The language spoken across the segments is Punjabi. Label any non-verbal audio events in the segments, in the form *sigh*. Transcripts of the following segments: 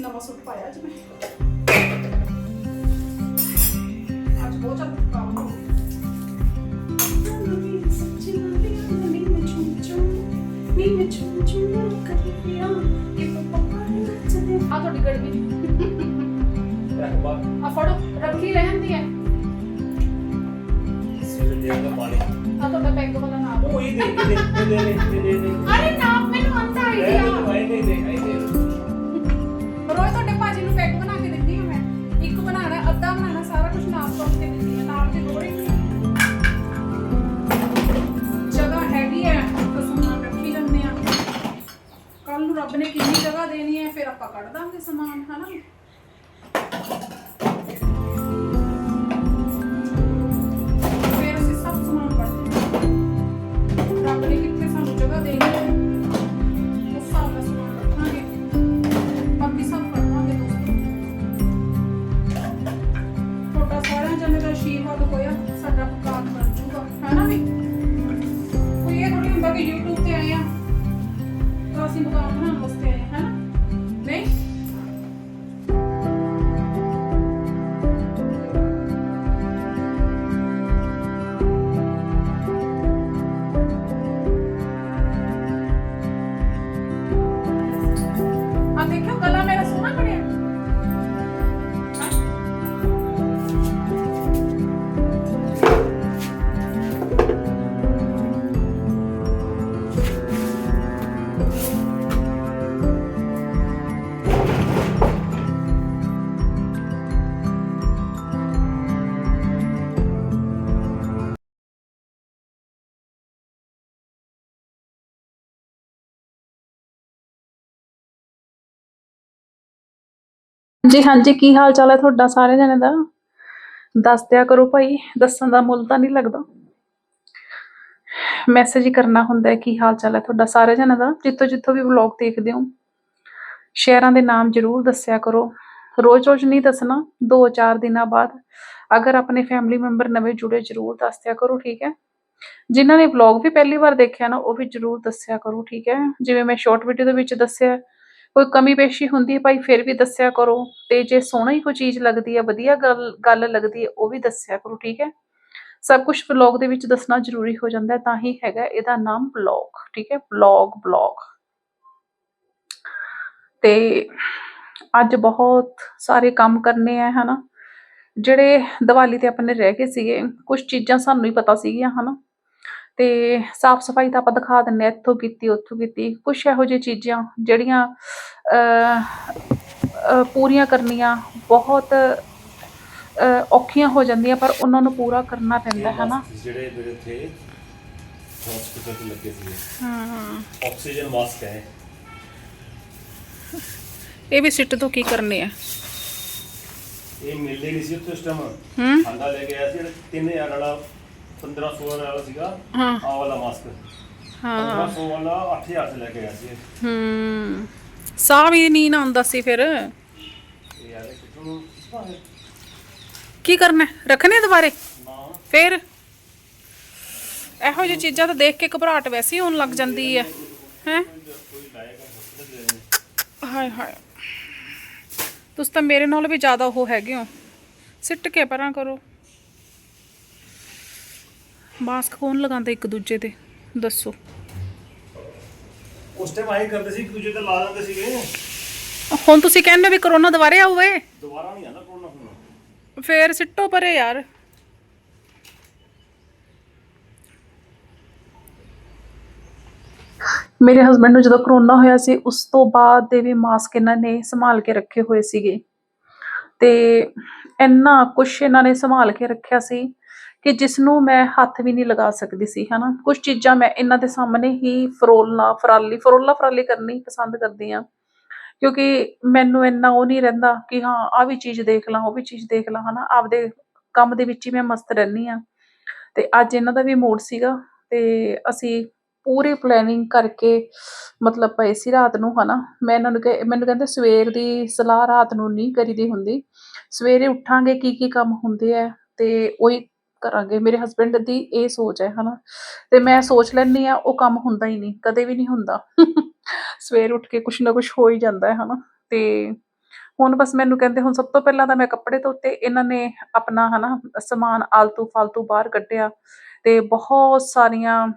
ਨਵਾਂ ਸੂਟ ਪਾਇਆ ਅੱਜ ਮੈਂ ਅੱਜ ਬਹੁਤ ਜ਼ਿਆਦਾ ਕੰਮ ਹੋ ਗਿਆ ਆ ਤੁਹਾਡੀ ਗੜਵੀ ਰੱਖ ਬਾਹਰ ਆ ਫੜੋ ਰੱਖੀ ਰਹਿੰਦੀ ਹੈ ਆ ਤੁਹਾਡਾ ਪੈਗ ਵਾਲਾ ਨਾਮ ਉਹ ਇਹ ਦੇ ਇਹ ਦੇ ਦੇ ਦੇ ਦੇ ਅਰੇ ਨਾਮ ਮੈਨੂੰ ਇਹ ਆਈਡੀਆ ਦੇ ਇਹ ਦੇ ਅੱਧਾ ਬਣਾਣਾ ਸਾਰਾ ਕੁਝ ਨਾਪ ਤੋਲ ਕੇ ਦਿੰਦੀ ਹਾਂ ਨਾਪ ਦੀ ਲੋੜ ਹੀ ਨਹੀਂ ਜਗ੍ਹਾ ਹੈਗੀ ਹੈ ਤਾਂ ਸਮਾਨ ਰੱਖੀ ਜਾਂਦੇ ਆ। ਕੱਲ ਨੂੰ ਰੱਬ ਨੇ ਕਿੰਨੀ ਜਗ੍ਹਾ ਦੇਣੀ ਹੈ ਫਿਰ ਆਪਾਂ ਕੱਢ ਦਾਂਗੇ ਸਮਾਨ, ਹਨਾ? ਇਹ YouTube ਤੇ ਆਏ ਆ। ਤਾਂ ਅਸੀਂ ਮਕਾਨ ਬਣਾਉਣ ਵਾਸਤੇ ਆਏ ਹਾਂ ਜੀ ਹਾਂਜੀ, ਕੀ ਹਾਲ ਚਾਲ ਹੈ ਤੁਹਾਡਾ ਸਾਰੇ ਜਣੇ ਦਾ? ਦੱਸ ਦਿਆ ਕਰੋ ਭਾਈ, ਦੱਸਣ ਦਾ ਮੁੱਲ ਤਾਂ ਨਹੀਂ ਲੱਗਦਾ। ਮੈਸੇਜ ਹੀ ਕਰਨਾ ਹੁੰਦਾ ਹੈ, ਕੀ ਹਾਲ ਚਾਲ ਹੈ ਤੁਹਾਡਾ ਸਾਰੇ ਜਣੇ ਦਾ? ਜਿੱਥੋਂ ਜਿੱਥੋਂ ਵੀ ਵਲੌਗ ਦੇਖਦੇ ਹੋ, ਸ਼ਹਿਰਾਂ ਦੇ ਨਾਮ ਜ਼ਰੂਰ ਦੱਸਿਆ ਕਰੋ। ਰੋਜ਼-ਰੋਜ਼ ਨਹੀਂ ਦੱਸਣਾ 2-4 ਦਿਨਾਂ ਬਾਅਦ ਅਗਰ ਆਪਣੇ ਫੈਮਿਲੀ ਮੈਂਬਰ ਨਵੇਂ ਜੁੜੇ ਜ਼ਰੂਰ ਦੱਸਦਿਆਂ ਕਰੋ, ਠੀਕ ਹੈ? ਜਿਨ੍ਹਾਂ ਨੇ ਵਲੌਗ ਵੀ ਪਹਿਲੀ ਵਾਰ ਦੇਖਿਆ ਨਾ, ਉਹ ਵੀ ਜ਼ਰੂਰ ਦੱਸਿਆ ਕਰੋ, ਠੀਕ ਹੈ? ਜਿਵੇਂ ਮੈਂ ਸ਼ਾਰਟ ਵੀਡੀਓ ਦੇ ਵਿੱਚ ਦੱਸਿਆ ਕੋਈ ਕਮੀ ਪੇਸ਼ੀ ਹੁੰਦੀ ਹੈ, ਭਾਈ ਫਿਰ ਵੀ ਦੱਸਿਆ ਕਰੋ। ਤੇ ਜੇ ਸੋਹਣੀ ਕੋਈ ਚੀਜ਼ ਲੱਗਦੀ ਹੈ, ਵਧੀਆ ਗੱਲ ਗੱਲ ਲੱਗਦੀ ਹੈ, ਉਹ ਵੀ ਦੱਸਿਆ ਕਰੋ, ਠੀਕ ਹੈ? ਸਭ ਕੁਝ ਵਲੌਗ ਦੇ ਵਿੱਚ ਦੱਸਣਾ ਜ਼ਰੂਰੀ ਹੋ ਜਾਂਦਾ ਤਾਂ ਹੀ ਹੈਗਾ ਇਹਦਾ ਨਾਮ ਵਲੌਗ ਠੀਕ ਹੈ? ਵਲੌਗ ਵਲੌਗ ਤੇ ਅੱਜ ਬਹੁਤ ਸਾਰੇ ਕੰਮ ਕਰਨੇ ਆ, ਹਨਾ? ਜਿਹੜੇ ਦੀਵਾਲੀ ਤੇ ਆਪਣੇ ਰਹਿ ਗਏ ਸੀਗੇ ਕੁਝ ਚੀਜ਼ਾਂ ਸਾਨੂੰ ਹੀ ਪਤਾ ਸੀਗੀਆਂ, ਹਨਾ? ਤੇ ਸਾਫ਼ ਸਫ਼ਾਈ ਤਾਂ ਆਪਾਂ ਦਿਖਾ ਦਿੰਨੇ ਆ ਇੱਥੋਂ ਕੀਤੀ ਉੱਥੋਂ ਕੀਤੀ। ਕੁਝ ਇਹੋ ਜਿਹੀ ਚੀਜ਼ਾਂ ਜਿਹੜੀਆਂ ਪੂਰੀਆਂ ਕਰਨੀਆਂ ਬਹੁਤ ਔਖੀਆਂ ਹੋ ਜਾਂਦੀਆਂ ਪਰ ਉਹਨਾਂ ਨੂੰ ਪੂਰਾ ਕਰਨਾ ਪੈਂਦਾ ਹੈ ਨਾ? ਜਿਹੜੇ ਮੇਰੇ ਥੇ ਹਸਪੀਟਲ ਤੇ ਲੱਗੇ ਸੀ ਹਾਂ ਆਕਸੀਜਨ ਮਾਸਕ ਹੈ। ਇਹ ਵੀ ਸਿੱਟ ਤੋਂ ਕੀ ਕਰਨੇ ਆ? ਇਹ ਮਿਲਦੇ ਨਹੀਂ ਸੀ ਉੱਥੇ ਉਸ ਟਾਈਮ ਆਂਦਾ ਲੈ ਕੇ ਆਇਆ ਸੀ ਜਿਹੜਾ 3000 ਵਾਲਾ 1500 ਵਾਲਾ ਸੀਗਾ ਹਾਂ। ਆਹ ਵਾਲਾ ਮਾਸਕ ਹਾਂ। 1500 ਵਾਲਾ 8000 ਤੇ ਲੈ ਕੇ ਆਇਆ ਸੀ ਇਹ। ਹੂੰ। ਸਾਹ ਵੀ ਨਹੀਂ ਨਾ ਆਉਂਦਾ ਸੀ ਫਿਰ। ਇਹ ਯਾਰ ਕਿਥੋਂ ਕੀ ਕਰਨਾ ਹੈ? ਰੱਖਣੇ ਦੁਬਾਰੇ? ਨਾ। ਫਿਰ? ਇਹੋ ਜਿਹੀ ਚੀਜ਼ਾਂ ਤਾਂ ਦੇਖ ਕੇ ਘਬਰਾਹਟ ਵੈਸੇ ਹੀ ਹੋਣ ਲੱਗ ਜਾਂਦੀ ਹੈ ਹੈ? ਕੋਈ ਲਾਏਗਾ ਹਸਪੀਟਲ ਦੇ ਹਾਏ ਹਾਏ। ਤੁਸੀਂ ਤਾਂ ਮੇਰੇ ਨਾਲ ਵੀ ਜ਼ਿਆਦਾ ਉਹ ਹੈਗੇ ਹੋ। ਸਿੱਟ ਕੇ ਪਰਾਂ ਕਰੋ। ਮਾਸਕ ਕੌਣ ਲਗਾਉਂਦਾ ਇੱਕ ਦੂਜੇ ਤੇ? ਦੱਸੋ। ਉਸ ਟਾਈਮ ਆਏ ਕਰਦੇ ਸੀ ਇੱਕ ਦੂਜੇ ਤੇ ਲਾ ਦਿੰਦੇ ਸੀਗੇ। ਹੁਣ ਤੁਸੀਂ ਕਹਿੰਦੇ ਵੀ ਕਰੋਨਾ ਦੁਬਾਰੇ ਆਊਏ ਦੁਬਾਰਾ ਨਹੀਂ ਆਣਾ ਕੋਰੋਨਾ ਹੁਣ। ਫੇਰ ਸਿੱਟੋ ਪਰੇ ਯਾਰ। ਮੇਰੇ ਹਸਬੰਡ ਨੂੰ ਜਦੋਂ ਕਰੋਨਾ ਹੋਇਆ ਸੀ ਉਸ ਤੋਂ ਬਾਅਦ ਦੇ ਵੀ ਮਾਸਕ ਇਹਨਾਂ ਨੇ ਸੰਭਾਲ ਕੇ ਰੱਖੇ ਹੋਏ ਸੀਗੇ। ਤੇ ਇੰਨਾ ਕੁਛ ਇਹਨਾਂ ਨੇ ਸੰਭਾਲ ਕੇ ਰੱਖਿਆ ਸੀ ਕਿ ਜਿਸ ਨੂੰ ਮੈਂ ਹੱਥ ਵੀ ਨਹੀਂ ਲਗਾ ਸਕਦੀ ਸੀ, ਹਨਾ? ਕੁਝ ਚੀਜ਼ਾਂ ਮੈਂ ਇਹਨਾਂ ਦੇ ਸਾਹਮਣੇ ਹੀ ਫਰੋਲਣਾ, ਫਰਾਲੀ, ਫਰੋਲਾ ਫਰਾਲੀ ਕਰਨੀ ਪਸੰਦ ਕਰਦੀ ਆ ਕਿਉਂਕਿ ਮੈਨੂੰ ਇੰਨਾ ਉਹ ਨਹੀਂ ਰਹਿੰਦਾ ਕਿ ਹਾਂ ਆ ਵੀ ਚੀਜ਼ ਦੇਖ ਲਾਂ, ਉਹ ਵੀ ਚੀਜ਼ ਦੇਖ ਲਾਂ, ਹਨਾ? ਆਪਦੇ ਕੰਮ ਦੇ ਵਿੱਚ ਹੀ ਮੈਂ ਮਸਤ ਰਹਿੰਦੀ ਆ ਤੇ ਅੱਜ ਇਹਨਾਂ ਦਾ ਵੀ ਮੂਡ ਸੀਗਾ ਤੇ ਅਸੀਂ ਪੂਰੀ ਪਲੈਨਿੰਗ ਕਰਕੇ ਮਤਲਬ ਪਏ ਸੀ ਰਾਤ ਨੂੰ, ਹਨਾ? ਮੈਂ ਇਹਨਾਂ ਨੂੰ ਕਿ ਮੈਨੂੰ ਕਹਿੰਦੇ ਸਵੇਰ ਦੀ ਸਲਾਹ ਰਾਤ ਨੂੰ ਨਹੀਂ ਕਰੀਦੀ ਹੁੰਦੀ। ਸਵੇਰੇ ਉੱਠਾਂਗੇ ਕੀ ਕੀ ਕੰਮ ਹੁੰਦੇ ਆ ਤੇ ਉਹੀ ਕਰਾਂਗੇ। ਮੇਰੇ ਹਸਬੰਡ ਦੀ ਇਹ ਸੋਚ ਹੈ, ਹਨਾ। ਤੇ ਮੈਂ ਸੋਚ ਲੈਂਦੀ ਆ ਉਹ ਕੰਮ ਹੁੰਦਾ ਹੀ ਨਹੀਂ, ਕਦੇ ਵੀ ਨਹੀਂ ਹੁੰਦਾ। *laughs* ਸਵੇਰ ਉੱਠ ਕੇ ਕੁਛ ਨਾ ਕੁਛ ਹੋ ਹੀ ਜਾਂਦਾ ਹੈ, ਹਨਾ। ਤੇ ਹੁਣ ਬਸ ਮੈਨੂੰ ਕਹਿੰਦੇ, ਹੁਣ ਸਭ ਤੋਂ ਪਹਿਲਾਂ ਤਾਂ ਮੈਂ ਕੱਪੜੇ ਧੋਤੇ, ਇਹਨਾਂ ਨੇ ਆਪਣਾ, ਹਨਾ, ਸਮਾਨ ਆਲਤੂ ਫਾਲਤੂ ਬਾਹਰ ਕੱਢਿਆ। ਤੇ ਬਹੁਤ ਸਾਰੀਆਂ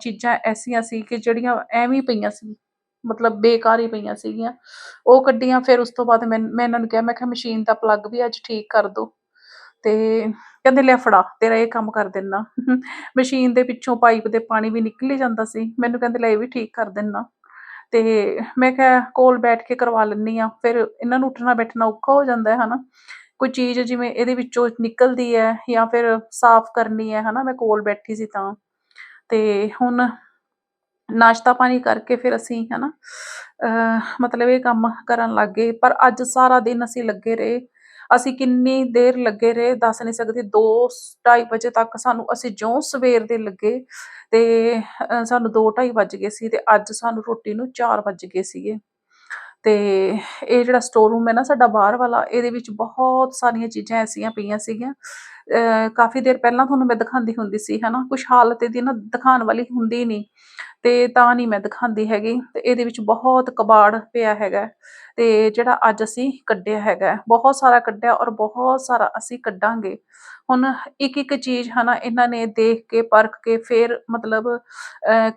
ਚੀਜ਼ਾਂ ਐਸੀਆਂ ਸੀ ਕਿ ਜਿਹੜੀਆਂ ਐਵੇਂ ਪਈਆਂ ਸੀ, ਮਤਲਬ ਬੇਕਾਰ ਹੀ ਪਈਆਂ ਸੀਗੀਆਂ। ਉਹ ਕੱਢੀਆਂ, ਫਿਰ ਉਸ ਤੋਂ ਬਾਅਦ ਮੈਂ ਮੈਂ ਇਹਨਾਂ ਨੂੰ ਕਿਹਾ, ਮੈਂ ਕਿਹਾ, ਮਸ਼ੀਨ ਦਾ ਪਲੱਗ ਵੀ ਅੱਜ ਠੀਕ ਕਰ ਦਿਓ। ਤੇ ਕਹਿੰਦੇ ਲੈ ਫੜਾ, ਤੇਰਾ ਇਹ ਕੰਮ ਕਰ ਦਿੰਨਾ। ਮਸ਼ੀਨ ਦੇ ਪਿੱਛੋਂ ਪਾਈਪ ਦੇ ਪਾਣੀ ਵੀ ਨਿਕਲ ਹੀ ਜਾਂਦਾ ਸੀ। ਮੈਨੂੰ ਕਹਿੰਦੇ ਲੈ ਇਹ ਵੀ ਠੀਕ ਕਰ ਦਿੰਨਾ। ਤੇ ਮੈਂ ਕਿਹਾ ਕੋਲ ਬੈਠ ਕੇ ਕਰਵਾ ਲੈਂਦੀ ਆ। ਫਿਰ ਇਹਨਾਂ ਨੂੰ ਉੱਠਣਾ ਬੈਠਣਾ ਔਖਾ ਹੋ ਜਾਂਦਾ ਹੈ, ਹਨਾ। ਕੋਈ ਚੀਜ਼ ਜਿਵੇਂ ਇਹਦੇ ਵਿੱਚੋਂ ਨਿਕਲਦੀ ਹੈ ਜਾਂ ਫਿਰ ਸਾਫ਼ ਕਰਨੀ ਹੈ, ਹਨਾ। ਮੈਂ ਕੋਲ ਬੈਠੀ ਸੀ ਤਾਂ। ਤੇ ਹੁਣ ਨਾਸ਼ਤਾ ਪਾਣੀ ਕਰਕੇ ਫਿਰ ਅਸੀਂ, ਹਨਾ, ਅਹ ਮਤਲਬ ਇਹ ਕੰਮ ਕਰਨ ਲੱਗ ਗਏ। ਪਰ ਅੱਜ ਸਾਰਾ ਦਿਨ ਅਸੀਂ ਲੱਗੇ ਰਹੇ। ਅਸੀਂ ਕਿੰਨੀ ਦੇਰ ਲੱਗੇ ਰਹੇ, ਦੱਸ ਨਹੀਂ ਸਕਦੇ। 2 2:30 ਵਜੇ ਤੱਕ ਸਾਨੂੰ ਅਸੀਂ ਜਿਉਂ ਸਵੇਰ ਦੇ ਲੱਗੇ ਤੇ ਸਾਨੂੰ ਸਾਨੂੰ 2:30 ਵੱਜ ਗਏ ਸੀ ਤੇ ਅੱਜ ਸਾਨੂੰ ਰੋਟੀ ਨੂੰ 4 ਵੱਜ ਗਏ ਸੀਗੇ। ਤੇ ਇਹ ਜਿਹੜਾ ਸਟੋਰ ਰੂਮ ਹੈ ਨਾ ਸਾਡਾ ਬਾਹਰ ਵਾਲਾ, ਇਹਦੇ ਵਿੱਚ ਬਹੁਤ ਸਾਰੀਆਂ ਚੀਜ਼ਾਂ ਐਸੀਆਂ ਪਈਆਂ ਸੀਗੀਆਂ। ਕਾਫੀ ਦੇਰ ਪਹਿਲਾਂ ਤੁਹਾਨੂੰ ਮੈਂ ਦਿਖਾਉਂਦੀ ਹੁੰਦੀ ਸੀ, ਹਨਾ? ਕੁਝ ਹਾਲਤ ਇਹਦੀ ਨਾ ਦਿਖਾਉਣ ਵਾਲੀ ਹੁੰਦੀ ਨਹੀਂ। ਤੇ ਤਾਂ ਨਹੀਂ ਮੈਂ ਦਿਖਾਉਂਦੀ ਹੈਗੀ। ਤੇ ਇਹਦੇ ਵਿੱਚ ਬਹੁਤ ਕਬਾੜ ਪਿਆ ਹੈਗਾ। ਤੇ ਜਿਹੜਾ ਅੱਜ ਅਸੀਂ ਕੱਢਿਆ ਹੈਗਾ, ਬਹੁਤ ਸਾਰਾ ਕੱਢਿਆ ਔਰ ਬਹੁਤ ਸਾਰਾ ਅਸੀਂ ਕੱਢਾਂਗੇ। ਹੁਣ ਇੱਕ ਇੱਕ ਚੀਜ਼ ਹਨਾ ਇਹਨਾਂ ਨੇ ਦੇਖ ਕੇ, ਪਰਖ ਕੇ ਫਿਰ ਮਤਲਬ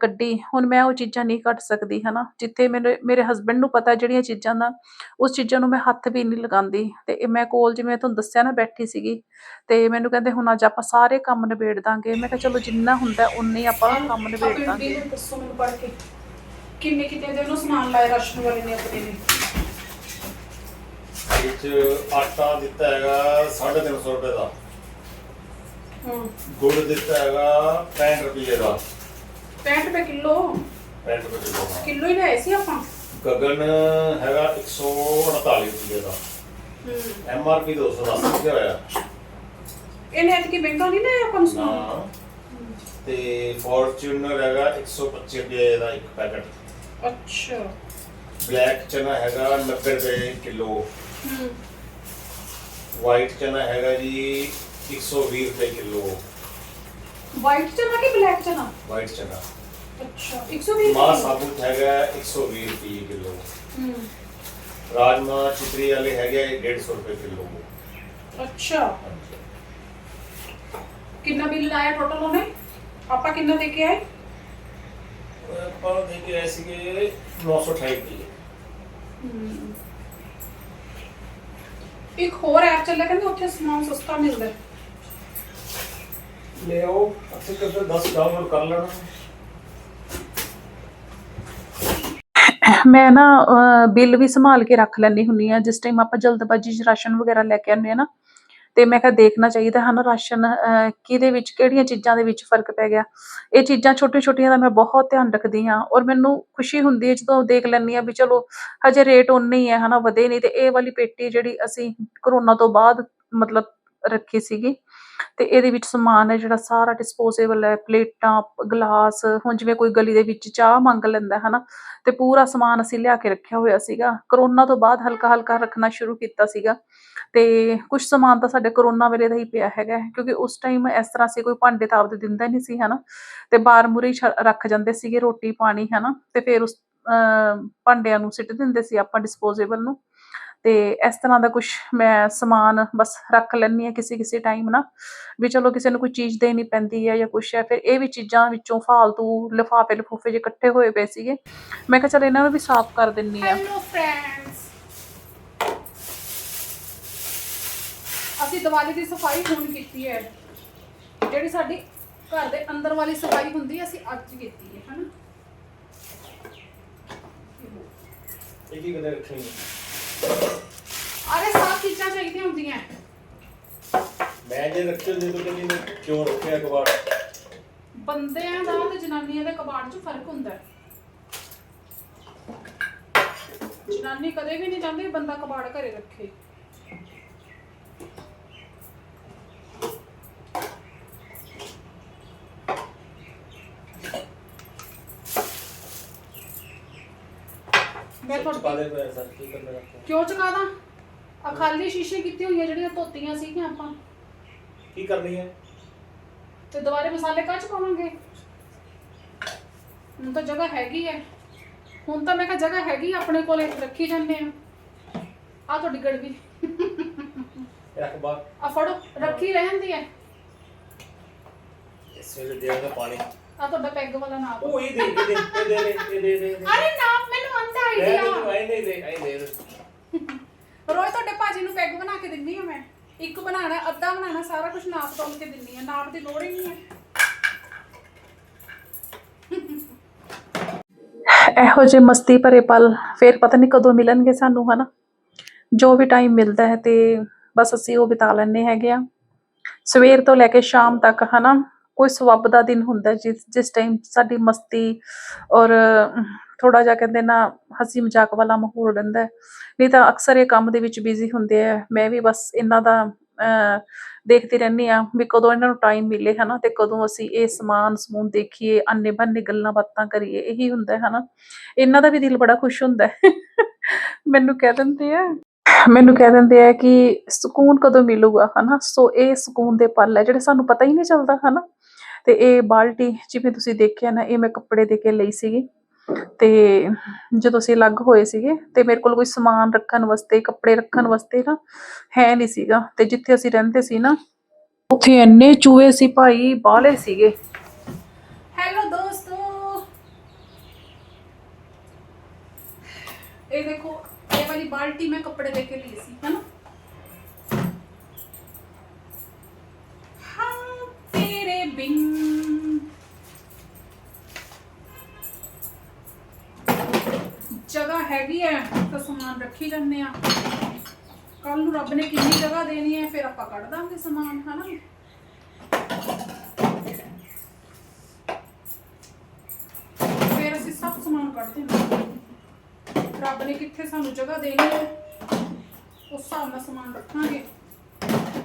ਕੱਢੀ। ਹੁਣ ਮੈਂ ਉਹ ਚੀਜ਼ਾਂ ਨਹੀਂ ਕੱਢ ਸਕਦੀ ਹਨਾ। ਜਿੱਥੇ ਮੇਰੇ ਮੇਰੇ ਹਸਬੰਡ ਨੂੰ ਪਤਾ ਜਿਹੜੀਆਂ ਚੀਜ਼ਾਂ ਦਾ, ਉਸ ਚੀਜ਼ਾਂ ਨੂੰ ਮੈਂ ਹੱਥ ਵੀ ਨਹੀਂ ਲਗਾਉਂਦੀ। ਤੇ ਮੈਂ ਕੋਲ ਜਿਵੇਂ ਤੁਹਾਨੂੰ ਦੱਸਿਆ ਨਾ ਬੈਠੀ ਸੀਗੀ, ਤੇ ਮੈਨੂੰ ਕਹਿੰਦੇ ਹੁਣ ਅੱਜ ਆਪਾਂ ਸਾਰੇ ਕੰਮ ਨਿਬੇੜ ਦਾਂਗੇ। ਮੈਂ ਕਿਹਾ ਚਲੋ ਜਿੰਨਾ ਹੁੰਦਾ, ਉਨੇ ਆਪਾਂ ਕੰਮ ਨਿਬੇੜ ਦਾਂਗੇ। ਦੱਸੋ ਮੈਨੂੰ ਪੜ੍ਹ ਕੇ। ਕਿੰਨੇ ਕਿਤੇ ਦੇ ਉਹਨੂੰ ਸਮਾਨ ਲਾਏ ਰਾਸ਼ਨ ਵਾਲੇ ਨੇ ਆਪਣੇ ਨੇ। ਵਿੱਚ ਆਟਾ ਦਿੱਤਾ ਹੈਗਾ 350 ਰੁਪਏ ਦਾ। ਹਾਂ। ਗੁੜ ਦਿੱਤਾ ਹੈਗਾ 65 ਰੁਪਏ ਦਾ। 65 ਰੁਪਏ ਕਿਲੋ? 65 ਰੁਪਏ ਕਿਲੋ। ਕਿਲੋ ਹੀ ਲਏ ਸੀ ਆਪਾਂ? ਗਗਨ ਹੈਗਾ 148 ਰੁਪਏ ਦਾ। ਹੂੰ। ਐਮ ਆਰ ਪੀ 210 ਰੁਪਏ ਹੋਇਆ। ਇਹਨੇ ਐਤਕੀ ਮਹਿੰਗਾ ਨਹੀਂ ਲਿਆ ਆਪਾਂ ਨੂੰ ਨਾ। ਸਮਾਨ ਤੇ ਫੋਰਚੂਨਰ ਹੈਗਾ 125 ਰੁਪਏ ਦਾ ਇੱਕ ਪੈਕਟ। ਅੱਛਾ। ਬਲੈਕ ਚਨਾ ਹੈਗਾ 90 ਰੁਪਏ ਕਿਲੋ। ਹੂੰ। ਵਾਈਟ ਚਨਾ ਹੈਗਾ ਜੀ 120 ਰੁਪਏ ਕਿਲੋ। ਵਾਈਟ ਚਨਾ ਕਿ ਬਲੈਕ ਚਨਾ? ਵਾਈਟ ਚਨਾ। ਅੱਛਾ 120 ਮਾਂ ਸਾਬੂਤ ਹੈਗਾ 120 ਰੁਪਏ ਕਿਲੋ। ਹੂੰ। ਰਾਜਮਾ ਚਿਤਰੀ ਵਾਲੇ ਹੈਗੇ 150 ਰੁਪਏ ਕਿਲੋ। ਅੱਛਾ। ਕਿੰਨਾ ਬਿੱਲ ਆਇਆ ਟੋਟਲ ਉਹਨੇ? ਆਪਾਂ ਕਿੰਨਾ ਦੇ ਕੇ ਆਏ? ਆਪਾਂ ਦੇ ਕੇ ਆਏ ਸੀਗੇ 928 ਰੁਪਏ। ਇੱਕ ਹੋਰ ਐਪ ਚੱਲਿਆ ਕਹਿੰਦੇ ਉੱਥੇ ਸਮਾਨ ਸਸਤਾ ਮਿਲਦਾ। ਹੈ। ਲੈ ਆਓ ਅਸੀਂ ਕਰਦੇ 10 ਡਾਊਨਲੋਡ ਕਰ ਲੈਣਾ। ਮੈਂ ਨਾ ਬਿੱਲ ਵੀ ਸੰਭਾਲ ਕੇ ਰੱਖ ਲੈਂਦੀ ਹੁੰਨੀ ਆ ਜਿਸ ਟਾਈਮ ਆਪਾਂ ਜਲਦਬਾਜ਼ੀ 'ਚ ਰਾਸ਼ਨ ਵਗੈਰਾ ਲੈ ਕੇ ਆਉਂਦੇ ਆ ਨਾ ਤੇ ਮੈਂ ਕਿਹਾ ਦੇਖਣਾ ਚਾਹੀਦਾ ਹੈ ਨਾ ਰਾਸ਼ਨ ਅਹ, ਕਿਹਦੇ ਵਿੱਚ ਕਿਹੜੀਆਂ ਚੀਜ਼ਾਂ ਦੇ ਵਿੱਚ ਫ਼ਰਕ ਪੈ ਗਿਆ। ਇਹ ਚੀਜ਼ਾਂ ਛੋਟੀਆਂ ਛੋਟੀਆਂ ਦਾ ਮੈਂ ਬਹੁਤ ਧਿਆਨ ਰੱਖਦੀ ਹਾਂ ਔਰ ਮੈਨੂੰ ਖੁਸ਼ੀ ਹੁੰਦੀ ਹੈ ਜਦੋਂ ਦੇਖ ਲੈਂਦੀ ਹਾਂ ਵੀ ਚਲੋ ਹਜੇ ਰੇਟ ਉਨੇ ਹੀ ਹੈ ਹਨਾ ਵਧੇ ਨਹੀਂ ਤੇ ਇਹ ਵਾਲੀ ਪੇਟੀ ਜਿਹੜੀ ਅਸੀਂ ਕਰੋਨਾ ਤੋਂ ਬਾਅਦ ਮਤਲਬ ਰੱਖੀ ਸੀਗੀ। ਤੇ ਇਹਦੇ ਵਿੱਚ ਸਮਾਨ ਹੈ ਜਿਹੜਾ ਸਾਰਾ ਡਿਸਪੋਜ਼ੇਬਲ ਹੈ ਪਲੇਟਾਂ ਗਲਾਸ ਹੁਣ ਜਿਵੇਂ ਕੋਈ ਗਲੀ ਦੇ ਵਿੱਚ ਚਾਹ ਮੰਗ ਲੈਂਦਾ ਹੈ ਹਨਾ ਤੇ ਪੂਰਾ ਸਮਾਨ ਅਸੀਂ ਲਿਆ ਕੇ ਰੱਖਿਆ ਹੋਇਆ ਸੀਗਾ। ਕਰੋਨਾ ਤੋਂ ਬਾਅਦ ਹਲਕਾ ਹਲਕਾ ਰੱਖਣਾ ਸ਼ੁਰੂ ਕੀਤਾ ਸੀਗਾ। ਤੇ ਕੁਝ ਸਮਾਨ ਤਾਂ ਸਾਡੇ ਕਰੋਨਾ ਵੇਲੇ ਦਾ ਹੀ ਪਿਆ ਹੈਗਾ ਕਿਉਂਕਿ ਉਸ ਟਾਈਮ ਇਸ ਤਰ੍ਹਾਂ ਸੀ ਕੋਈ ਭਾਂਡੇ ਤਾਂ ਆਪਦੇ ਦਿੰਦਾ ਨਹੀਂ ਸੀ ਹਨਾ। ਤੇ ਬਾਰ ਮੂਹਰੇ ਛ- ਰੱਖ ਜਾਂਦੇ ਸੀਗੇ ਰੋਟੀ ਪਾਣੀ ਹਨਾ। ਤੇ ਫਿਰ ਉਸ ਅਹ, ਭਾਂਡਿਆਂ ਨੂੰ ਸਿੱਟ ਦਿੰਦੇ ਸੀ ਆਪਾਂ ਡਿਸਪੋਜ਼ੇਬਲ ਨੂੰ। ਤੇ ਇਸ ਤਰ੍ਹਾਂ ਦਾ ਕੁਝ ਮੈਂ ਸਮਾਨ ਬਸ ਰੱਖ ਲੈਂਦੀ ਆ ਕਿਸੇ ਕਿਸੇ ਟਾਈਮ ਨਾ ਵੀ ਚਲੋ ਕਿਸੇ ਨੂੰ ਕੋਈ ਚੀਜ਼ ਦੇਣੀ ਪੈਂਦੀ ਹੈ ਜਾਂ ਕੁਛ ਹੈ ਫਿਰ ਇਹ ਵੀ ਚੀਜ਼ਾਂ ਵਿੱਚੋਂ ਫਾਲਤੂ ਲਿਫਾਫੇ ਲਿਫੂਫੇ ਜਿਹੇ ਇਕੱਠੇ ਹੋਏ ਪਏ ਸੀਗੇ। ਮੈਂ ਕਿਹਾ ਚਲ ਇਹਨਾਂ ਨੂੰ ਵੀ ਸਾਫ਼ ਕਰ ਦਿੰਨੀ ਆ ਹੈਲੋ ਫਰੈਂਡਸ ਅਸੀਂ ਦੀਵਾਲੀ ਦੀ ਸਫ਼ਾਈ ਹੁਣ ਕੀਤੀ ਹੈ। ਜਿਹੜੀ ਸਾਡੀ ਘਰ ਦੇ ਅੰਦਰ ਵਾਲੀ ਸਫ਼ਾਈ ਹੁੰਦੀ ਹੈ ਅਸੀਂ ਅੱਜ ਕੀਤੀ ਹੈ ਹਨਾ? ਇਹ ਕੀ ਕਦੇ ਰੱਖਣੀ ਅਰੇ ਸਾਫ਼ ਚੀਜ਼ਾਂ ਚਾਹੀਦੀਆਂ ਹੁੰਦੀਆਂ। ਮੈਂ ਜੇ ਰੱਖੇ ਹੁੰਦੇ ਤਾਂ ਕਹਿੰਦੀ ਮੈਂ ਕਿਉਂ ਰੱਖਿਆ ਕਬਾੜ? ਬੰਦਿਆਂ ਦਾ ਤੇ ਜਨਾਨੀਆਂ ਦੇ ਕਬਾੜ 'ਚ ਫ਼ਰਕ ਹੁੰਦਾ। ਹੈ ਜਨਾਨੀ ਕਦੇ ਵੀ ਨਹੀਂ ਚਾਹੁੰਦੀ ਬੰਦਾ ਕਬਾੜ ਘਰੇ ਰੱਖੇ। ਮੈਂ ਪਾ ਤੁਹਾਡੀ ਦੇ ਫਿਰ ਸਰ ਕੀ ਕਰਨਾ ਰੱਖਿਆ ਕਿਉਂ ਚੁਕਾ ਦਾਂ? ਆ ਖਾਲੀ ਸ਼ੀਸ਼ੇ ਕੀਤੇ ਹੋਈਆਂ ਜਿਹੜੀਆਂ ਧੋਤੀਆਂ ਸੀਗੀਆਂ ਆਪਾਂ। ਕੀ ਕਰਨੀ ਹੈ? ਤੇ ਦੁਬਾਰੇ ਮਸਾਲੇ ਕੱਚ ਪਾਵਾਂਗੇ? ਹੁਣ ਤਾਂ ਜਗ੍ਹਾ ਹੈਗੀ ਹੈ। ਹੁਣ ਤਾਂ ਮੈਂ ਕਿਹਾ ਜਗ੍ਹਾ ਹੈਗੀ ਆ, ਆਪਣੇ ਕੋਲੇ ਰੱਖੀ ਜਾਂਦੇ ਆ। ਆ ਤੁਹਾਡੀ ਗੜਵੀ ਰੱਖ ਬਾਹਰ। ਆ ਫੜੋ ਰੱਖੀ ਰਹਿੰਦੀ ਹੈ। ਇਸ ਵੇਲੇ ਦੇ ਦਾ ਪਾਣੀ। ਆ ਤੁਹਾਡਾ ਪੈਗ ਵਾਲਾ ਨਾਪ। ਉਹ ਇਹ ਦੇ ਦੇ ਦੇ ਇਹ ਦੇ ਦੇ ਇਹ ਦੇ ਦੇ। ਅਰੇ ਇਹ ਆਈਡੀਆ। ਰੋਜ਼ ਤੁਹਾਡੇ ਭਾਜੀ ਨੂੰ ਪੈਗ ਬਣਾ ਕੇ ਦਿੰਨੀ ਆ ਮੈਂ। ਇੱਕ ਬਣਾਣਾ ਅੱਧਾ ਬਣਾਣਾ ਸਾਰਾ ਕੁਝ ਨਾਪ ਤੋਲ ਕੇ ਦਿੰਨੀ ਆ। ਨਾਪ ਦੀ ਲੋੜ ਹੀ ਨਹੀਂ ਹੈ ਇਹੋ ਜਿਹੇ ਮਸਤੀ ਭਰੇ ਪਲ ਫਿਰ ਪਤਾ ਨਹੀਂ ਕਦੋਂ ਮਿਲਣਗੇ ਸਾਨੂੰ ਹਨਾ? ਜੋ ਵੀ ਟਾਈਮ ਮਿਲਦਾ ਹੈ ਤੇ ਬਸ ਅਸੀਂ ਉਹ ਬਿਤਾ ਲੈਣੇ ਹੈਗੇ ਆ। ਸਵੇਰ ਤੋਂ ਲੈ ਕੇ ਸ਼ਾਮ ਤੱਕ ਹਨਾ? ਕੋਈ ਸਵੱਬ ਦਾ ਦਿਨ ਹੁੰਦਾ ਜਿਸ ਜਿਸ ਟਾਈਮ ਸਾਡੀ ਮਸਤੀ ਔਰ ਥੋੜਾ ਜਿਹਾ ਕਹਿੰਦੇ ਨਾ ਹਸੀ ਮਜ਼ਾਕ ਵਾਲਾ ਮਾਹੌਲ ਰਹਿੰਦਾ ਨਹੀਂ ਤਾਂ ਅਕਸਰ ਇਹ ਕੰਮ ਦੇ ਵਿੱਚ ਬਿਜ਼ੀ ਹੁੰਦੇ ਆ। ਮੈਂ ਵੀ ਬਸ ਇਹਨਾਂ ਦਾ ਅਹ, ਦੇਖਦੀ ਰਹਿੰਦੀ ਆ ਵੀ ਕਦੋਂ ਇਹਨਾਂ ਨੂੰ ਟਾਈਮ ਮਿਲੇ ਹਨਾ ਤੇ ਕਦੋਂ ਅਸੀਂ ਇਹ ਸਮਾਨ ਸਮੂਨ ਦੇਖੀਏ ਅੰਨੇ ਬੰਨੇ ਗੱਲਾਂ ਬਾਤਾਂ ਕਰੀਏ ਇਹੀ ਹੁੰਦਾ ਹੈ ਹਨਾ। ਇਹਨਾਂ ਦਾ ਵੀ ਦਿਲ ਬੜਾ ਖੁਸ਼ ਹੁੰਦਾ ਮੈਨੂੰ ਕਹਿ ਦਿੰਦੇ ਆ ਮੈਨੂੰ ਕਹਿ ਦਿੰਦੇ ਆ ਕਿ ਸਕੂਨ ਕਦੋਂ ਮਿਲੂਗਾ ਹਨਾ। ਸੋ ਇਹ ਸਕੂਨ ਦੇ ਪਲ ਹੈ ਜਿਹੜੇ ਸਾਨੂੰ ਪਤਾ ਹੀ ਨਹੀਂ ਚੱਲਦਾ ਹਨਾ। ਤੇ ਇਹ ਬਾਲਟੀ ਜਿਵੇਂ ਤੁਸੀਂ ਦੇਖਿਆ ਨਾ ਇਹ ਮੈਂ ਕੱਪੜੇ ਦੇ ਕੇ ਲਈ ਸੀਗੀ। ਤੇ ਜਦੋਂ ਅਸੀਂ ਅਲੱਗ ਹੋਏ ਸੀਗੇ ਤੇ ਮੇਰੇ ਕੋਲ ਕੋਈ ਸਮਾਨ ਰੱਖਣ ਵਾਸਤੇ, ਕੱਪੜੇ ਰੱਖਣ ਵਾਸਤੇ ਨਾ ਹੈ ਨਹੀਂ ਸੀਗਾ। ਤੇ ਜਿੱਥੇ ਅਸੀਂ ਰਹਿੰਦੇ ਸੀ ਨਾ, ਉੱਥੇ ਇੰਨੇ ਚੂਹੇ ਸੀ ਭਾਈ, ਬਾਹਲੇ ਸੀਗੇ। ਹੈਲੋ ਦੋਸਤੋ। ਇਹ ਦੇਖੋ, ਇਹ ਵਾਲੀ ਬਾਲਟੀ ਮੈਂ ਕੱਪੜੇ ਦੇ ਕੇ ਲਈ ਸੀ, ਹੈਨਾ? ਹਾਂ, ਤੇਰੇ ਬਿਨ ਜਗ੍ਹਾ ਹੈਗੀ ਹੈ ਤਾਂ ਸਮਾਨ ਰੱਖੀ ਜਾਂਦੇ ਆ। ਕੱਲ ਨੂੰ ਰੱਬ ਨੇ ਕਿੰਨੀ ਜਗ੍ਹਾ ਦੇਣੀ ਹੈ ਫਿਰ ਆਪਾਂ ਕੱਢ ਦਾਂਗੇ ਸਮਾਨ, ਹਨਾ? ਫਿਰ ਅਸੀਂ ਸਭ ਸਮਾਨ ਕੱਢ ਦਿੰਦੇ ਰੱਬ ਨੇ ਕਿੱਥੇ ਸਾਨੂੰ ਜਗ੍ਹਾ ਦੇਣੀ ਹੈ ਉਸ ਹਿਸਾਬ ਨਾਲ ਸਮਾਨ ਰੱਖਾਂਗੇ।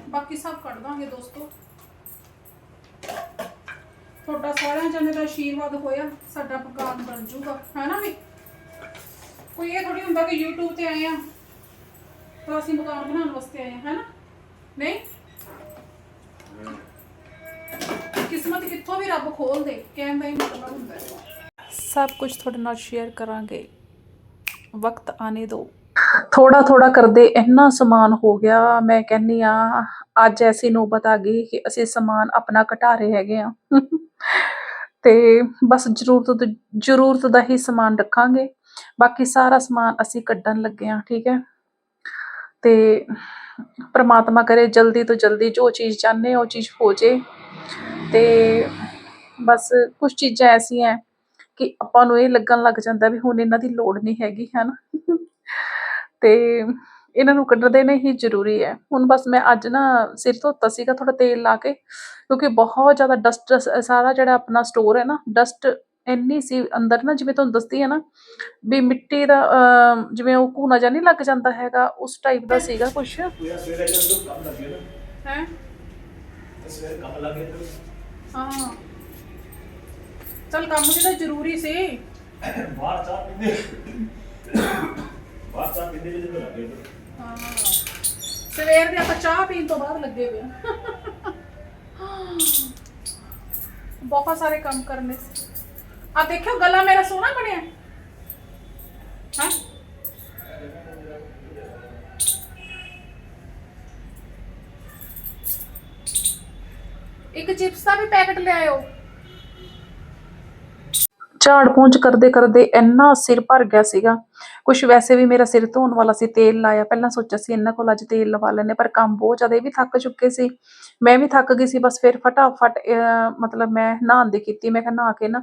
ਬਾਕੀ ਸਭ ਕੱਢ ਦਾਂਗੇ ਦੋਸਤੋ। ਤੁਹਾਡਾ ਸਾਰਿਆਂ ਜਣੇ ਦਾ ਆਸ਼ੀਰਵਾਦ ਹੋਇਆ, ਸਾਡਾ ਮਕਾਨ ਬਣ ਜਾਊਗਾ ਹੈ ਨਾ ਵੀ? ਕੋਈ ਇਹ ਥੋੜੀ ਹੁੰਦਾ ਕਿ YouTube ਤੇ ਆਏ ਆ ਤਾਂ ਅਸੀਂ ਮਕਾਨ ਬਣਾਉਣ ਵਾਸਤੇ ਆਏ ਆ, ਹੈ ਨਹੀਂ? ਕਿਸਮਤ ਕਿੱਥੋਂ ਵੀ ਰੱਬ ਖੋਲ ਦੇ, ਕਹਿਣ ਦਾ ਹੀ ਮਤਲਬ ਹੁੰਦਾ ਸਭ ਕੁਝ ਤੁਹਾਡੇ ਨਾਲ ਸ਼ੇਅਰ ਕਰਾਂਗੇ। ਵਕਤ ਆਨੇ ਦਿਓ ਥੋੜਾ ਥੋੜਾ ਕਰਦੇ ਇੰਨਾ ਸਮਾਨ ਹੋ ਗਿਆ, ਮੈਂ ਕਹਿੰਨੀ ਆ ਅੱਜ ਐਸੀ ਨੌਬਤ ਆ ਗਈ ਕਿ ਅਸੀਂ ਸਮਾਨ ਆਪਣਾ ਘਟਾ ਰਹੇ ਹੈਗੇ ਆ ਤੇ ਬਸ ਜ਼ਰੂਰਤ ਜ਼ਰੂਰਤ ਦਾ ਹੀ ਸਮਾਨ ਰੱਖਾਂਗੇ। ਬਾਕੀ ਸਾਰਾ ਸਮਾਨ ਅਸੀਂ ਕੱਢਣ ਲੱਗੇ ਆ ਠੀਕ ਹੈ। ਤੇ ਪ੍ਰਮਾਤਮਾ ਕਰੇ ਜਲਦੀ ਤੋਂ ਜਲਦੀ ਜੋ ਚੀਜ਼ ਚਾਹੁੰਦੇ ਉਹ ਚੀਜ਼ ਹੋ ਜੇ। ਤੇ ਬਸ ਕੁਝ ਚੀਜ਼ਾਂ ਐਸੀਆਂ ਕਿ ਆਪਾਂ ਨੂੰ ਇਹ ਲੱਗਣ ਲੱਗ ਜਾਂਦਾ ਵੀ ਹੁਣ ਇਹਨਾਂ ਦੀ ਲੋੜ ਨਹੀਂ ਹੈਗੀ, ਹਨ। ਤੇ ਇਹਨਾਂ ਨੂੰ ਕੱਢ ਨੇ ਹੀ ਜ਼ਰੂਰੀ ਹੈ। ਹੁਣ ਬਸ ਮੈਂ ਅੱਜ ਨਾ ਸਿਰ ਧੋਤਾ ਸੀਗਾ ਥੋੜਾ ਤੇਲ ਲਾ ਕੇ, ਕਿਉਂਕਿ ਬਹੁਤ ਜ਼ਿਆਦਾ ਡਸਟ ਸਾਰਾ ਜਿਹੜਾ ਆਪਣਾ ਸਟੋਰ ਹੈ ਨਾ ਡਸਟ ਇੰਨੀ ਸੀ ਅੰਦਰ ਨਾ ਜਿਵੇਂ ਤੁਹਾਨੂੰ ਦੱਸਦੀ ਹੈ ਨਾ ਵੀ ਮਿੱਟੀ ਦਾ ਅਮ, ਜਿਵੇਂ ਉਹ ਘੂਣਾ ਜਿਹਾ ਨਹੀਂ ਲੱਗ ਜਾਂਦਾ ਹੈਗਾ ਉਸ ਟਾਈਪ ਦਾ ਸੀਗਾ ਕੁਛ। ਪੂਰਾ ਸਵੇਰੇ ਜਦੋਂ ਕੰਮ ਲੱਗੇ ਨਾ ਹੈ? ਸਵੇਰੇ ਕੰਮ ਲੱਗੇ ਹਾਂ। ਚਲ ਕੰਮ ਵੀ ਤਾਂ ਜ਼ਰੂਰੀ ਸੀ। ਬਾਹਰ ਚਾਹ ਪੀਂਦੇ ਬਾਹਰ ਚਾਹ ਪੀਂਦੇ ਜਦੋਂ ਲੱਗੇ ਹਾਂ। ਸਵੇਰ ਦੇ ਆਪਾਂ ਚਾਹ ਪੀਣ ਤੋਂ ਬਾਅਦ ਲੱਗੇ ਹੋਏ ਆ। ਬਹੁਤ ਸਾਰੇ ਕੰਮ ਕਰਨੇ ਸੀ। ਆ ਦੇਖਿਓ, ਗਲਾ ਮੇਰਾ ਸੋਹਣਾ ਬਣਿਆ। ਹਾਂ। ਇੱਕ ਚਿਪਸ ਦਾ ਵੀ ਪੈਕਟ ਲਿਆਇਓ। ਝਾੜ ਪੂੰਝ ਕਰਦੇ ਕਰਦੇ ਇੰਨਾ ਸਿਰ ਭਰ ਗਿਆ ਸੀਗਾ। ਕੁਝ ਵੈਸੇ ਵੀ ਮੇਰਾ ਸਿਰ ਧੋਣ ਵਾਲਾ ਸੀ, ਤੇਲ ਲਾਇਆ। ਪਹਿਲਾਂ ਸੋਚਿਆ ਸੀ ਇਹਨਾਂ ਕੋਲ ਅੱਜ ਤੇਲ ਲਵਾ ਲੈਣੇ ਪਰ ਕੰਮ ਬਹੁਤ ਜ਼ਿਆਦਾ, ਇਹ ਵੀ ਥੱਕ ਚੁੱਕੇ ਸੀ। ਮੈਂ ਵੀ ਥੱਕ ਗਈ ਸੀ, ਬਸ ਫਿਰ ਫਟਾਫਟ ਮਤਲਬ ਮੈਂ ਨਹਾਉਣ ਦੀ ਕੀਤੀ, ਮੈਂ ਕਿਹਾ ਨਹਾ ਕੇ ਨਾ,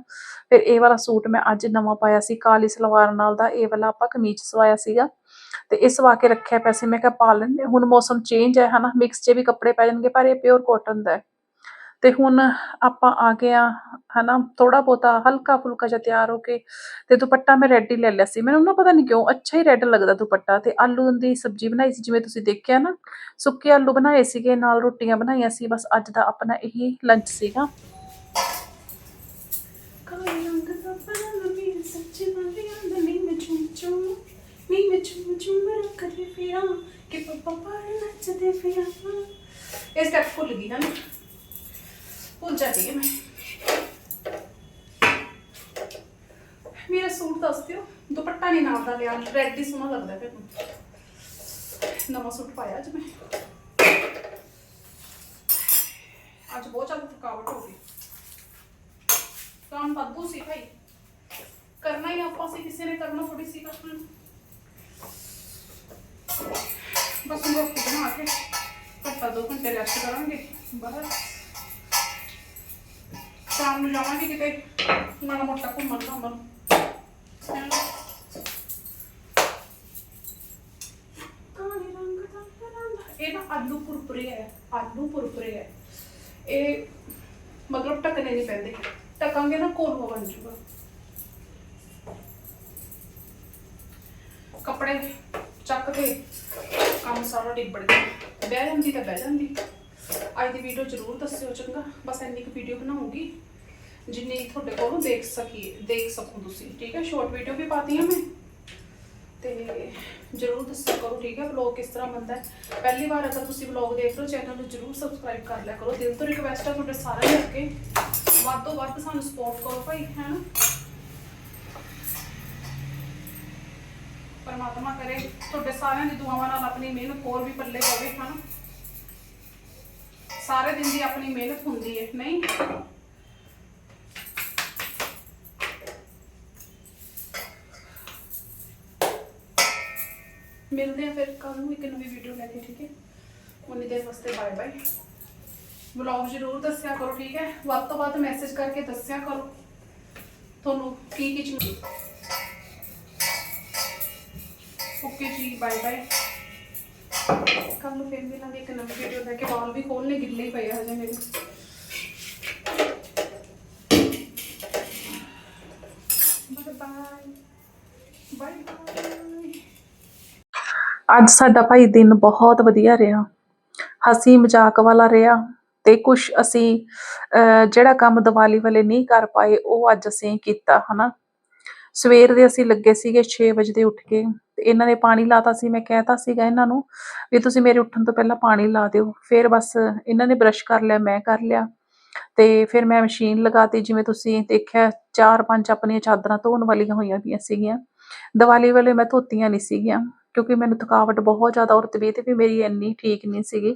ਫਿਰ ਇਹ ਵਾਲਾ ਸੂਟ ਮੈਂ ਅੱਜ ਨਵਾਂ ਪਾਇਆ ਸੀ, ਕਾਲੀ ਸਲਵਾਰ ਨਾਲ ਦਾ, ਇਹ ਵਾਲਾ ਆਪਾਂ ਕਮੀਜ਼ ਸਵਾਇਆ ਸੀਗਾ। ਤੇ ਇਹ ਸਵਾ ਕੇ ਰੱਖਿਆ ਪਿਆ ਸੀ, ਮੈਂ ਕਿਹਾ ਪਾ ਲੈਂਦੇ ਹੁਣ ਮੌਸਮ ਚੇਂਜ ਹੈ, ਹਨਾ ਮਿਕਸ 'ਚ ਵੀ ਕੱਪੜੇ ਪੈ ਜਾਣਗੇ, ਪਰ ਇਹ ਪਿਓਰ ਕਾਟਨ ਦਾ ਹੈ। ਤੇ ਹੁਣ ਆਪਾਂ ਆ ਗਏ ਆ ਹਨਾ ਥੋੜਾ ਬਹੁਤਾ ਹਲਕਾ ਫੁਲਕਾ ਜਿਹਾ ਤਿਆਰ ਹੋ ਕੇ ਤੇ ਦੁਪੱਟਾ ਮੈਂ ਰੈਡ ਹੀ ਲੈ ਲਿਆ ਸੀ। ਮੈਨੂੰ ਨਾ ਪਤਾ ਨਹੀਂ ਕਿਉਂ ਅੱਛਾ ਹੀ ਰੈਡ ਲੱਗਦਾ ਦੁਪੱਟਾ ਤੇ ਆਲੂ ਦੀ ਸਬਜ਼ੀ ਬਣਾਈ ਸੀ ਜਿਵੇਂ ਤੁਸੀਂ ਦੇਖਿਆ ਨਾ ਸੁੱਕੇ ਆਲੂ ਬਣਾਏ ਸੀਗੇ ਨਾਲ ਰੋਟੀਆਂ ਬਣਾਈਆਂ ਸੀ ਬਸ ਅੱਜ ਦਾ ਆਪਣਾ ਇਹੀ ਲੰਚ ਸੀਗਾ। ਕਾਲੇ ਰੰਗ ਦਾ ਬਣਾ ਮੇਰੀ ਸੱਚੀ ਵਾਲੀਆਂ ਦਾ ਨੀ ਮੈਂ ਚੁੰਮ ਚੁੰਮ ਨੀ ਮੈਂ ਚੁੰਮ ਚੁੰਮ ਰੱਖਦੇ ਫਿਰਾਂ ਕਿ ਪਪਾ ਪਾੜ ਨੱਚਦੇ ਫਿਰਾਂ। ਇਹ ਸਟੈਪ ਭੁੱਲ ਗਈ ਨਾ ਮੈਂ। ਭੁੱਲ ਜਾਂਦੀ ਹਾਂ ਮੈਂ ਮੇਰਾ ਸੂਟ ਦੱਸ ਦਿਓ ਦੁਪੱਟਾ ਨਹੀਂ ਨਾਲ ਦਾ ਲਿਆ ਰੈਡ ਹੀ ਸੋਹਣਾ ਲੱਗਦਾ ਫਿਰ ਨਵਾਂ ਸੂਟ ਪਾਇਆ ਅੱਜ ਮੈਂ ਅੱਜ ਬਹੁਤ ਜ਼ਿਆਦਾ ਥਕਾਵਟ ਹੋ ਗਈ ਕੰਮ ਵਾਧੂ ਸੀ ਭਾਈ ਕਰਨਾ ਹੀ ਆਪਾਂ ਸੀ ਕਿਸੇ ਨੇ ਕਰਨਾ ਥੋੜੀ ਸੀ ਕਰਨਾ ਬਸ ਹੁਣ ਰੋਟੀ ਬਣਾ ਕੇ ਘੱਟਾ ਦੋ ਘੰਟੇ ਰੈਸਟ ਕਰਾਂਗੇ ਬਾਹਰ ਸ਼ਾਮ ਨੂੰ ਜਾਵਾਂਗੇ ਕਿਤੇ। ਮਾੜਾ ਮੋਟਾ ਘੁੰਮਣ ਘਾਮਣ। ਹੈਂ। ਕਾਲੇ ਰੰਗ ਦਾ ਪਰਾਂਦਾ। ਇਹ ਨਾ ਆਲੂ ਪੁਰਪਰੇ ਹੈ ਆਲੂ ਪੁਰਪਰੇ ਹੈ ਇਹ ਮਤਲਬ ਟਕਨੇ ਨਹੀਂ ਪੈਂਦੇ। ਟਕਾਂਗੇ ਨਾ ਕੋਲਵਾ ਬਣ ਜੂਗਾ। ਕੱਪੜੇ ਚੱਕ ਕੇ ਕੰਮ ਸਾਰਾ ਡਿੱਬੜ ਗਿਆ ਬਹਿ ਜਾਂਦੀ ਤਾਂ ਬਹਿ ਜਾਂਦੀ। ਅੱਜ ਦੀ ਵੀਡੀਓ ਜ਼ਰੂਰ ਦੱਸਿਓ ਚੰਗਾ। ਬਸ ਇੰਨੀ ਕੁ ਵੀਡੀਓ ਬਣਾਉਂਗੀ ਜਿੰਨੀ ਤੁਹਾਡੇ ਕੋਲੋਂ ਦੇਖ ਸਕੀਏ ਦੇਖ ਸਕੋ ਤੁਸੀਂ, ਠੀਕ ਹੈ? ਸ਼ਾਰਟ ਵੀਡੀਓ ਵੀ ਪਾਤੀ ਹਾਂ ਮੈਂ। ਤੇ ਜਰੂਰ ਦੱਸਿਆ ਕਰੋ, ਠੀਕ ਹੈ? ਵਲੌਗ ਕਿਸ ਤਰ੍ਹਾਂ ਬਣਦਾ ਹੈ? ਪਹਿਲੀ ਵਾਰ ਅਗਰ ਤੁਸੀਂ ਵਲੌਗ ਦੇਖ ਰਹੇ ਹੋ ਚੈਨਲ ਨੂੰ ਜਰੂਰ ਸਬਸਕ੍ਰਾਈਬ ਕਰ ਲਿਆ ਕਰੋ। ਦਿਲ ਤੋਂ ਰਿਕਵੈਸਟ ਹੈ ਤੁਹਾਡੇ ਸਾਰਿਆਂ ਨੂੰ ਅੱਗੇ। ਵੱਧ ਤੋਂ ਵੱਧ ਸਾਨੂੰ ਸਪੋਰਟ ਕਰੋ ਭਾਈ ਹੈ ਨਾ ਪਰਮਾਤਮਾ ਕਰੇ, ਤੁਹਾਡੇ ਸਾਰਿਆਂ ਦੀ ਦੁਆਵਾਂ ਨਾਲ ਆਪਣੀ ਮਿਹਨਤ ਹੋਰ ਵੀ ਪੱਲੇ ਪਵੇ ਹੈ ਨਾ ਸਾਰੇ ਦਿਨ ਦੀ ਆਪਣੀ ਮਿਹਨਤ ਹੁੰਦੀ ਹੈ, ਨਹੀਂ? ਮਿਲਦੇ ਆ ਫਿਰ ਕੱਲ ਨੂੰ ਇੱਕ ਨਵੀਂ ਵੀਡੀਓ ਲੈ ਕੇ ਠੀਕ ਹੈ ਉਨੀ ਦੇਰ ਵਾਸਤੇ ਬਾਏ ਬਾਏ ਵਲੌਗ ਜ਼ਰੂਰ ਦੱਸਿਆ ਕਰੋ ਠੀਕ ਹੈ ਵੱਧ ਤੋਂ ਵੱਧ ਮੈਸੇਜ ਕਰਕੇ ਦੱਸਿਆ ਕਰੋ ਤੁਹਾਨੂੰ ਕੀ ਕੀ ਚੀਜ਼ ਓਕੇ ਜੀ ਬਾਏ ਬਾਏ ਕੱਲ ਨੂੰ ਫਿਰ ਮਿਲਾਂਗੇ ਇੱਕ ਨਵੀਂ ਵੀਡੀਓ ਲੈ ਕੇ ਵਾਲ ਵੀ ਖੋਲਨੇ ਗਿੱਲੇ ਹੀ ਪਏ ਆ ਹਜੇ ਮੇਰੇ ਬਾਏ ਬਾਏ ਬਾਏ ਬਾਏ ਅੱਜ ਸਾਡਾ ਭਾਈ ਦਿਨ ਬਹੁਤ ਵਧੀਆ ਰਿਹਾ। ਹਸੀ ਮਜ਼ਾਕ ਵਾਲਾ ਰਿਹਾ ਤੇ ਕੁਝ ਅਸੀਂ ਜਿਹੜਾ ਕੰਮ ਦੀਵਾਲੀ ਵਾਲੇ ਨਹੀਂ ਕਰ ਪਾਏ, ਉਹ ਅੱਜ ਅਸੀਂ ਕੀਤਾ, ਹਨਾ। ਸਵੇਰ ਦੇ ਅਸੀਂ ਲੱਗੇ ਸੀਗੇ 6 ਵਜੇ ਦੇ ਉੱਠ ਕੇ ਤੇ ਇਹਨਾਂ ਨੇ ਪਾਣੀ ਲਾਤਾ ਸੀ, ਮੈਂ ਕਹਿਤਾ ਸੀਗਾ ਇਹਨਾਂ ਨੂੰ ਵੀ ਤੁਸੀਂ ਮੇਰੇ ਉੱਠਣ ਤੋਂ ਪਹਿਲਾਂ ਪਾਣੀ ਲਾ ਦਿਓ। ਫਿਰ ਬਸ ਇਹਨਾਂ ਨੇ ਬ੍ਰਸ਼ ਕਰ ਲਿਆ, ਮੈਂ ਕਰ ਲਿਆ ਤੇ ਫਿਰ ਮੈਂ ਮਸ਼ੀਨ ਲਗਾਤੀ, ਜਿਵੇਂ ਤੁਸੀਂ ਦੇਖਿਆ ਚਾਰ ਪੰਜ ਆਪਣੀਆਂ ਚਾਦਰਾਂ ਧੋਣ ਵਾਲੀਆਂ ਹੋਈਆਂ ਪਈਆਂ ਸੀਗੀਆਂ। ਦੀਵਾਲੀ ਵੇਲੇ ਮੈਂ ਧੋਤੀਆਂ ਨਹੀਂ ਸੀਗੀਆਂ। ਕਿਉਂਕਿ ਮੈਨੂੰ ਥਕਾਵਟ ਬਹੁਤ ਜ਼ਿਆਦਾ, ਔਰ ਤਬੀਅਤ ਵੀ ਮੇਰੀ ਇੰਨੀ ਠੀਕ ਨਹੀਂ ਸੀਗੀ।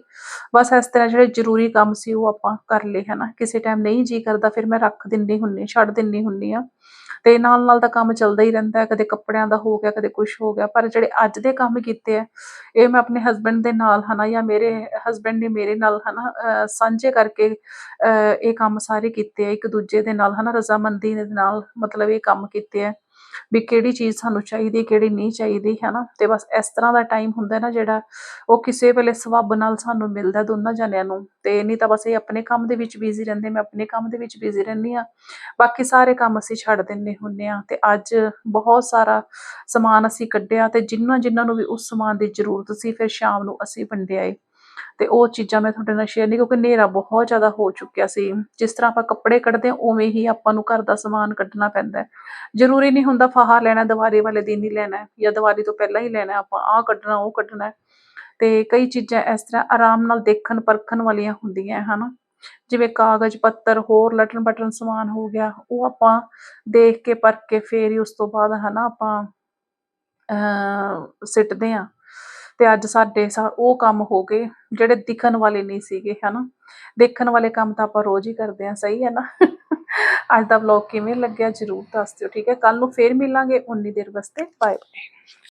ਬਸ ਇਸ ਤਰ੍ਹਾਂ ਜਿਹੜੇ ਜ਼ਰੂਰੀ ਕੰਮ ਸੀ, ਉਹ ਆਪਾਂ ਕਰ ਲਏ ਹਨਾ ਕਿਸੇ ਟਾਈਮ ਨਹੀਂ ਜੀ ਕਰਦਾ, ਫਿਰ ਮੈਂ ਰੱਖ ਦਿੰਦੀ ਹੁੰਨੀ ਛੱਡ ਦਿੰਦੀ ਹੁੰਨੀ ਆ ਤੇ ਨਾਲ ਨਾਲ ਦਾ ਕੰਮ ਚੱਲਦਾ ਹੀ ਰਹਿੰਦਾ ਹੈ, ਕਦੇ ਕੱਪੜਿਆਂ ਦਾ ਹੋ ਗਿਆ, ਕਦੇ ਕੁਝ ਹੋ ਗਿਆ। ਪਰ ਜਿਹੜੇ ਅੱਜ ਦੇ ਕੰਮ ਕੀਤੇ ਆ ਇਹ ਮੈਂ ਆਪਣੇ ਹਸਬੰਡ ਦੇ ਨਾਲ ਹਨਾ ਜਾਂ ਮੇਰੇ ਹਸਬੰਡ ਨੇ ਮੇਰੇ ਨਾਲ ਹਨਾ ਅਹ ਸਾਂਝੇ ਕਰਕੇ ਇਹ ਕੰਮ ਸਾਰੇ ਕੀਤੇ ਆ ਇੱਕ ਦੂਜੇ ਦੇ ਨਾਲ ਹਨਾ ਰਜ਼ਾਮੰਦੀ ਦੇ ਨਾਲ ਮਤਲਬ ਇਹ ਕੰਮ ਕੀਤੇ ਆ ਵੀ ਕਿਹੜੀ ਚੀਜ਼ ਸਾਨੂੰ ਚਾਹੀਦੀ, ਕਿਹੜੀ ਨਹੀਂ ਚਾਹੀਦੀ ਹੈ ਨਾ ਤੇ ਬਸ ਇਸ ਤਰ੍ਹਾਂ ਦਾ ਟਾਈਮ ਹੁੰਦਾ ਨਾ ਜਿਹੜਾ ਉਹ ਕਿਸੇ ਵੇਲੇ ਸਵੱਬ ਨਾਲ ਸਾਨੂੰ ਮਿਲਦਾ ਦੋਨਾਂ ਜਣਿਆਂ ਨੂੰ। ਤੇ ਨਹੀਂ ਤਾਂ ਬਸ ਇਹ ਆਪਣੇ ਕੰਮ ਦੇ ਵਿੱਚ ਬਿਜ਼ੀ ਰਹਿੰਦੇ, ਮੈਂ ਆਪਣੇ ਕੰਮ ਦੇ ਵਿੱਚ ਬਿਜ਼ੀ ਰਹਿੰਦੀ ਆ ਬਾਕੀ ਸਾਰੇ ਕੰਮ ਅਸੀਂ ਛੱਡ ਦਿੰਨੇ ਹੁੰਨੇ ਆ ਤੇ ਅੱਜ ਬਹੁਤ ਸਾਰਾ ਸਮਾਨ ਅਸੀਂ ਕੱਢਿਆ ਤੇ ਜਿਨ੍ਹਾਂ ਜਿਨ੍ਹਾਂ ਨੂੰ ਵੀ ਉਸ ਸਮਾਨ ਦੀ ਜ਼ਰੂਰਤ ਸੀ, ਫਿਰ ਸ਼ਾਮ ਨੂੰ ਅਸੀਂ ਵੰਡਿਆ ਏ। ਤੇ ਉਹ ਚੀਜ਼ਾਂ ਮੈਂ ਤੁਹਾਡੇ ਨਾਲ ਸ਼ੇਅਰ ਨਹੀਂ ਕਿਉਂਕਿ ਹਨੇਰਾ ਬਹੁਤ ਜ਼ਿਆਦਾ ਹੋ ਚੁੱਕਿਆ ਸੀ। ਜਿਸ ਤਰ੍ਹਾਂ ਆਪਾਂ ਕੱਪੜੇ ਕੱਢਦੇ ਹਾਂ, ਉਵੇਂ ਹੀ ਆਪਾਂ ਨੂੰ ਘਰ ਦਾ ਸਮਾਨ ਕੱਢਣਾ ਪੈਂਦਾ ਜ਼ਰੂਰੀ ਨਹੀਂ ਹੁੰਦਾ ਫਾਹਾ ਲੈਣਾ, ਦੀਵਾਲੀ ਵਾਲੇ ਦਿਨ ਹੀ ਲੈਣਾ ਜਾਂ ਦੀਵਾਲੀ ਤੋਂ ਪਹਿਲਾਂ ਹੀ ਲੈਣਾ ਆਪਾਂ ਆਹ ਕੱਢਣਾ, ਉਹ ਕੱਢਣਾ ਤੇ ਕਈ ਚੀਜ਼ਾਂ ਇਸ ਤਰ੍ਹਾਂ ਆਰਾਮ ਨਾਲ ਦੇਖਣ, ਪਰਖਣ ਵਾਲੀਆਂ ਹੁੰਦੀਆਂ ਹਨਾ। ਜਿਵੇਂ ਕਾਗਜ਼, ਪੱਤਰ, ਹੋਰ ਲਟਣ ਬਟਨ ਸਮਾਨ ਹੋ ਗਿਆ, ਉਹ ਆਪਾਂ ਦੇਖ ਕੇ, ਪਰਖ ਕੇ ਫੇਰ ਹੀ ਉਸ ਤੋਂ ਬਾਅਦ, ਹਨਾ, ਆਪਾਂ, ਅਹ, ਸਿੱਟਦੇ ਆ ਤੇ ਅੱਜ ਸਾਡੇ ਸਾ- ਉਹ ਕੰਮ ਹੋ ਗਏ, ਜਿਹੜੇ ਦਿਖਣ ਵਾਲੇ ਨਹੀਂ ਸੀਗੇ, ਹਨਾ? ਦੇਖਣ ਵਾਲੇ ਕੰਮ ਤਾਂ ਆਪਾਂ ਰੋਜ਼ ਹੀ ਕਰਦੇ ਆ ਸਹੀ ਹੈ ਨਾ? ਅੱਜ ਦਾ ਵਲੌਗ ਕਿਵੇਂ ਲੱਗਿਆ ਜਰੂਰ ਦੱਸ ਦਿਓ, ਠੀਕ ਹੈ? ਕੱਲ ਨੂੰ ਫੇਰ ਮਿਲਾਂਗੇ, ਉਨੀ ਦੇਰ ਵਾਸਤੇ ਬਾਏ ਬਾਏ